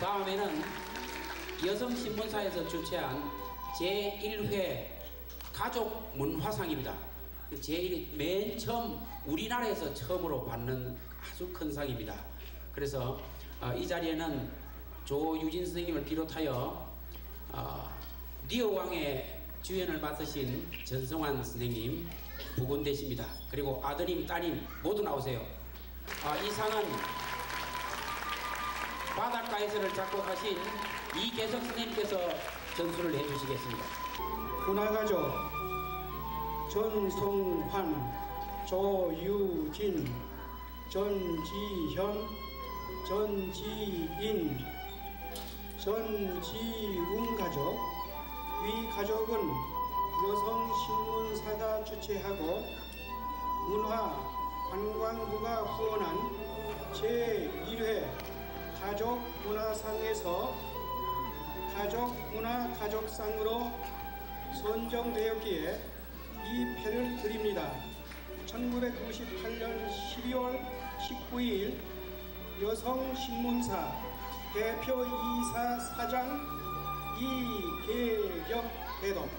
다음에는 여성신문사에서 주최한 제1회 가족 문화상입니다. 제1이 맨 처음 우리나라에서 처음으로 받는 아주 큰 상입니다. 그래서 어, 이 자리에는 조유진 선생님을 비롯하여 어, 리어 왕의 주연을 맡으신 전성환 선생님 부군되십니다. 그리고 아드님, 따님 모두 나오세요. 아, 이 상은 바닷가에서를 작곡하신 이계석 선생님께서 전수를 해주시겠습니다. 문화가족 전송환, 조유진, 전지현, 전지인, 전지웅 가족 위 가족은 여성신문사가 주최하고 문화관광부가 후원한 제1회 가족 문화상에서 가족 문화 가족상으로 선정되었기에 이 표를 드립니다. 1998년 12월 19일 여성신문사 대표이사 사장 이계격 대동